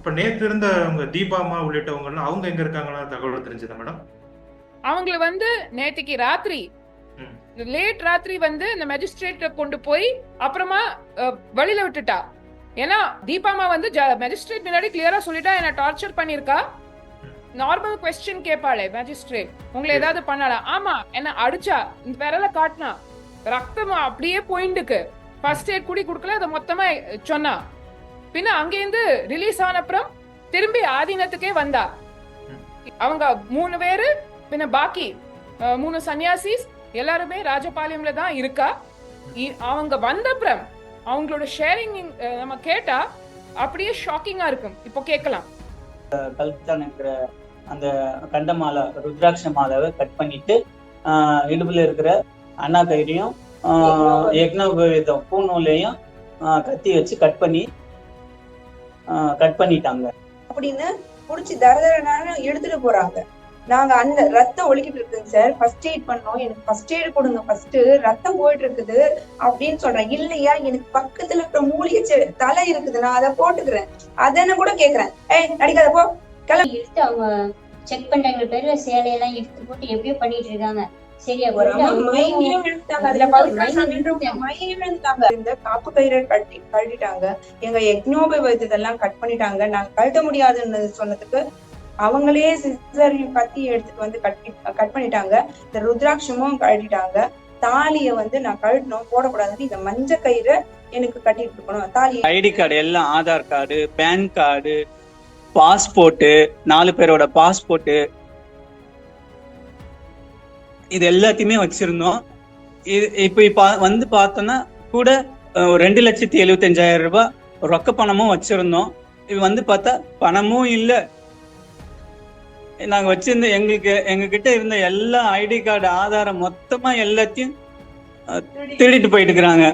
அப்ப நேத்து இருந்த அவங்க தீபாமா உள்ளிட்டவங்க அவங்க எங்க இருக்காங்களா தகவல் தெரிஞ்சதா மேடம்? அவங்கள வந்து நேத்திக்கு ராத்திரி. லேட் ராத்திரி வந்து இந்த மேஜிஸ்ட்ரேட் கொண்டு போய் அப்புறமா வெளியில விட்டுட்டா. ஏன்னா தீபாமா வந்து மேஜிஸ்ட்ரேட் முன்னாடி கிளியரா சொல்லிட்டா என்ன டார்ச்சர் பண்ணிருக்கா நார்மல் கொஸ்டின் கேட்பாளே மேஜிஸ்ட்ரேட் உங்களை. ஏதாவது பண்ணாளா? ஆமா என்ன அடிச்சா இந்த விரல காட்டினா. ரத்தம் அப்படியே போயிண்டுக்கு ஃபர்ஸ்ட் எய்ட் குடி கொடுக்கல அதை மொத்தமா சொன்னா. பின்ன அங்கேருந்து ரிலீஸ் ஆன அப்புறம் திரும்பி ஆதீனத்துக்கே வந்தா. அவங்க மூணு பேரு பின்ன பாக்கி மூணு சன்னியாசிஸ் எல்லாருமே ராஜபாளையம்ல தான் இருக்கா. இ- அவங்க வந்தப்புறம் அவங்களோட ஷேரிங் நம்ம கேட்டா அப்படியே ஷாக்கிங்கா இருக்கும். இப்போ கேட்கலாம். கல்தான் இருக்கிற அந்த கண்ட மாலை ருத்ராட்ச மாலாவை கட் பண்ணிட்டு ஆஹ் இடுப்புல இருக்கிற அண்ணா கயிறையும் யக்னோபவீதம். பூநூலையும் ஆஹ் கத்தி வச்சு கட் பண்ணி கட் பண்ணிட்டாங்க. அப்படின்னு புடிச்சு தர தரனான எடுத்துட்டு போறாங்க. நாங்க அந்த ரத்தம் ஒழுகிட்டு இருக்குங்க சார். ஃபர்ஸ்ட் எய்ட் பண்ணோம். எனக்கு ஃபர்ஸ்ட் எய்ட் கொடுங்க ஃபர்ஸ்ட் ரத்தம் போயிட்டு இருக்குது அப்படின்னு சொல்றேன். இல்லையா எனக்கு பக்கத்துல இருக்கிற மூலிகை தலை இருக்குது. நான் அதை போட்டுக்கிறேன். அதன்னு கூட கேக்குறேன். ஏய் நடிக்காத போ. எடுத்து அவங்க செக் பண்றாங்க பேர்ல சேலையெல்லாம் எடுத்து போட்டு எப்படியோ பண்ணிட்டு இருக்காங்க. சரியா இந்த காப்பு கயிறை கட்டி கழட்டிட்டாங்க எங்க யக்னோபவீதத்தெல்லாம் கட் பண்ணிட்டாங்க நாங்க கழட்ட முடியாதுன்னு சொன்னதுக்கு அவங்களே சிசரையும் கத்தி எடுத்துட்டு வந்து கட்டி கட் பண்ணிட்டாங்க இந்த ருத்ராட்சமும் கழட்டிட்டாங்க தாலிய வந்து நான் கழட்டணும் போடக்கூடாதுன்னு இந்த மஞ்ச கயிறை எனக்கு கட்டிட்டு இருக்கணும் தாலி ஐடி கார்டு எல்லாம் Aadhaar card PAN card passport நாலு பேரோட பாஸ்போர்ட்டு இது எல்லாத்தையுமே வச்சிருந்தோம். இது இப்போ இப்போ வந்து பார்த்தோன்னா கூட ரெண்டு லட்சத்தி எழுபத்தஞ்சாயிரம் ரூபாய் ரொக்க பணமும் வச்சிருந்தோம். இது வந்து பார்த்தா பணமும் இல்லை. நாங்கள் வச்சிருந்த எங்களுக்கு எங்ககிட்ட இருந்த எல்லா ஐடி கார்டு ஆதாரம் மொத்தமாக எல்லாத்தையும் திருடிட்டு போயிட்டு இருக்கிறாங்க.